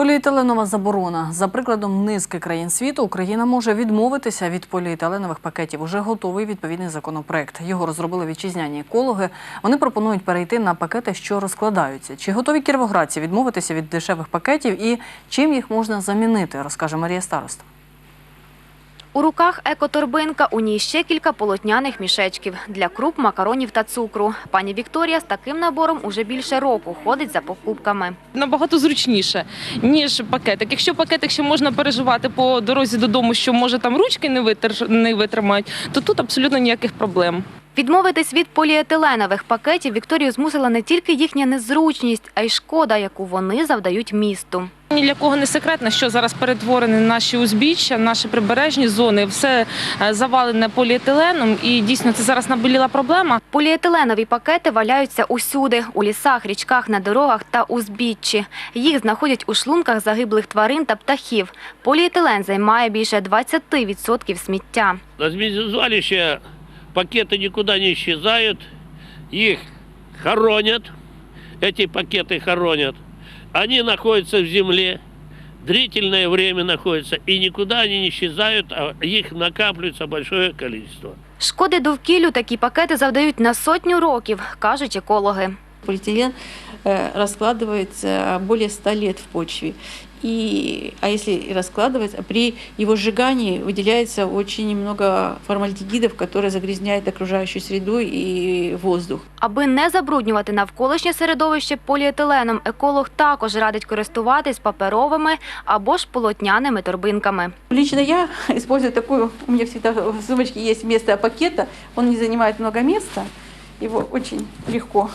Поліетиленова заборона. За прикладом низки країн світу, Україна може відмовитися від поліетиленових пакетів. Уже готовий відповідний законопроект. Його розробили вітчизняні екологи. Вони пропонують перейти на пакети, що розкладаються. Чи готові кіровоградці відмовитися від дешевих пакетів і чим їх можна замінити, розкаже Марія Староста. У руках екоторбинка, у ній ще кілька полотняних мішечків для круп, макаронів та цукру. Пані Вікторія з таким набором уже більше року ходить за покупками. набагато зручніше, ніж пакетик. Якщо пакетик ще можна переживати по дорозі додому, що може там ручки не витримають, то тут абсолютно ніяких проблем. Відмовитись від поліетиленових пакетів Вікторію змусила не тільки їхня незручність, а й шкода, яку вони завдають місту. Ні для кого не секретно, що зараз перетворені наші узбіччя, наші прибережні зони, все е, завалене поліетиленом, і дійсно це зараз наболіла проблема. Поліетиленові пакети валяються усюди – у лісах, річках, на дорогах та узбіччі. Їх знаходять у шлунках загиблих тварин та птахів. Поліетилен займає більше 20% сміття. На звездозвалище пакеты никуда не исчезают, их хоронят, эти пакеты хоронят. Они находятся в земле, длительное время находятся, и никуда они не исчезают, а их накапливается большое количество. Шкоди довкіллю такі пакети завдають на сотню років, кажуть екологи. Полиэтилен э, раскладывается более 100 лет в почве. И, а если и раскладывается, при его сжигании выделяется очень много формальдегидов, которые загрязняют окружающую среду и воздух. Аби не забруднювати навколишнє середовище поліетиленом, еколог також радить користуватись паперовими або ж полотняними торбинками. Лично я использую такую, у меня всегда в сумочке есть вместо пакета, он не занимает много места, его очень легко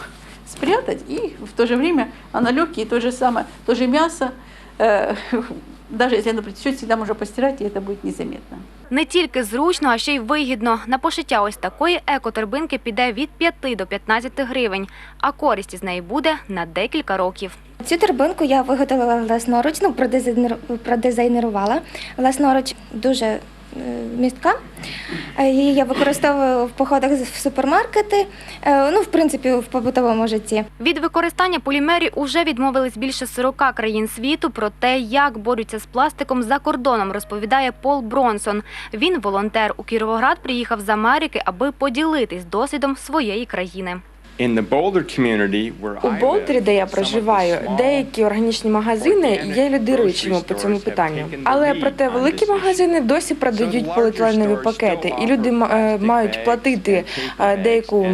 спрятать, и в то же время оно легкий, то же самое, то же мясо, э, даже если оно притечет, всегда можно постирать, и это будет незаметно. Не тільки зручно, а ще й вигідно. На пошиття ось такої екоторбинки піде від 5 до 15 гривень, а користь із неї буде на декілька років. Цю торбинку я виготовила власноруч, ну, продизайнерувала власноруч, дуже е, містка. Е, Її я використовую в походах в супермаркети, е, ну, в принципі, в побутовому житті. Від використання полімерів уже відмовились більше 40 країн світу. Про те, як борються з пластиком за кордоном, розповідає Пол Бронсон. Він волонтер. У Кіровоград приїхав з Америки, аби поділитись досвідом своєї країни. У Болтері, де я проживаю, деякі органічні магазини є лідируючими по цьому питанню. Але проте великі магазини досі продають поліетиленові пакети, і люди е, мають платити е, деяку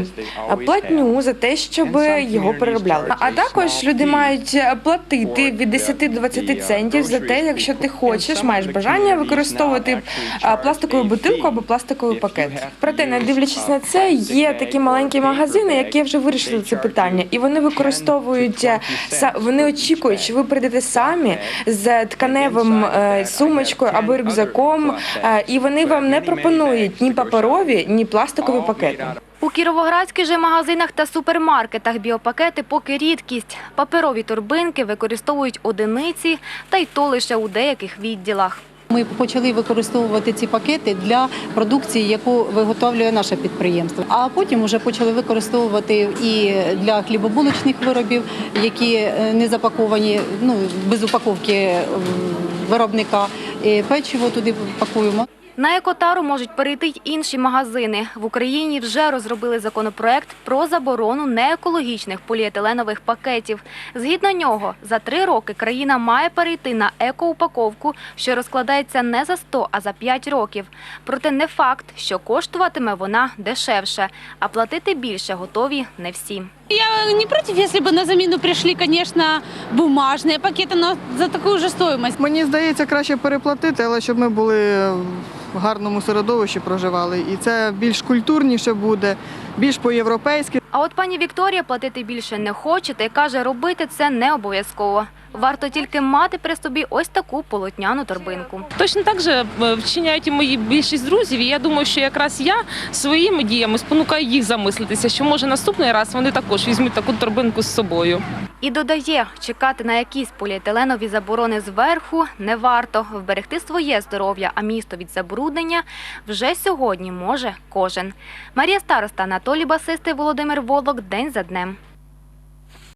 платню за те, щоб його переробляли. А також люди мають е, платити від 10 до 20 центів за те, якщо ти хочеш, маєш бажання використовувати пластикову бутилку або пластиковий пакет. Проте, не дивлячись на це, є такі маленькі магазини, які вже вирішили це питання, і вони використовують е, вони очікують, що ви прийдете самі з тканевим е, сумочкою або рюкзаком, е, і вони вам не пропонують ні паперові, ні пластикові пакети. У кіровоградських же магазинах та супермаркетах біопакети поки рідкість. Паперові торбинки використовують одиниці, та й то лише у деяких відділах. Ми почали використовувати ці пакети для продукції, яку виготовлює наше підприємство. А потім вже почали використовувати і для хлібобулочних виробів, які е, не запаковані, ну без упаковки виробника. Печиво туди пакуємо. На екотару можуть перейти й інші магазини. В Україні вже розробили законопроект про заборону неекологічних поліетиленових пакетів. Згідно нього, за три роки країна має перейти на екоупаковку, що розкладається не за 100, а за 5 років. Проте не факт, що коштуватиме вона дешевше, а платити більше готові не всі. Я не против, если бы на замену пришли, конечно, бумажные пакеты, но за такую же стоимость. Мені здається, краще переплатити, але щоб ми були в гарному середовищі проживали. І це більш культурніше буде, більш по-європейськи. А от пані Вікторія платити більше не хоче та й каже, робити це не обов'язково. Варто тільки мати при собі ось таку полотняну торбинку. Точно так же е, вчиняють і мої більшість друзів. І я думаю, що якраз я своїми діями спонукаю їх замислитися, що може наступний раз вони також візьмуть таку торбинку з собою. І додає, чекати на якісь поліетиленові заборони зверху не варто. Вберегти своє здоров'я, а місто від забруднення вже сьогодні може кожен. Марія Староста, Анатолій Басистий, Володимир Волок. День за днем.